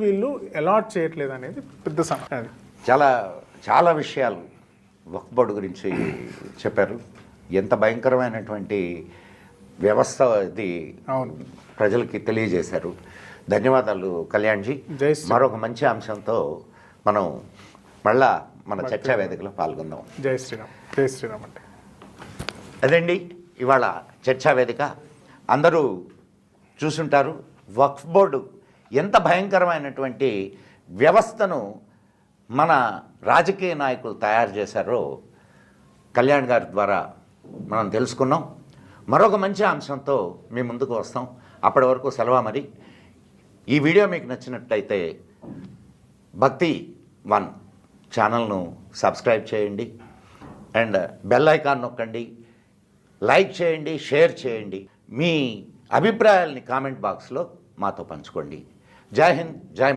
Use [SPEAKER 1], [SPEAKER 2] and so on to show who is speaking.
[SPEAKER 1] వీళ్ళు అలాట్ చేయట్లేదు అనేది పెద్ద సమస్య
[SPEAKER 2] చాలా చాలా విషయాలు వక్ఫ్ బోర్డు గురించి చెప్పారు. ఎంత భయంకరమైనటువంటి వ్యవస్థ ఇది
[SPEAKER 1] అవును.
[SPEAKER 2] ప్రజలకి తెలియజేశారు. ధన్యవాదాలు కళ్యాణ్జీ. మరొక మంచి అంశంతో మనం మళ్ళా మన చర్చా వేదికలో పాల్గొందాం.
[SPEAKER 1] జై శ్రీరామ్. జై శ్రీరామ్ అంటే
[SPEAKER 2] అదండి ఇవాళ చర్చా వేదిక. అందరూ చూసుంటారు వక్ఫ్ బోర్డు ఎంత భయంకరమైనటువంటి వ్యవస్థను మన రాజకీయ నాయకులు తయారు చేశారో కళ్యాణ్ గారి ద్వారా మనం తెలుసుకున్నాం. మరొక మంచి అంశంతో మీ ముందుకు వస్తాం. అప్పటి వరకు సెలవు మరి. ఈ వీడియో మీకు నచ్చినట్లయితే భక్తి వన్ ఛానల్ను సబ్స్క్రైబ్ చేయండి. అండ్ బెల్ ఐకాన్ నొక్కండి. లైక్ చేయండి షేర్ చేయండి. మీ అభిప్రాయాల్ని కామెంట్ బాక్స్లో మాతో పంచుకోండి. జై హింద్ జై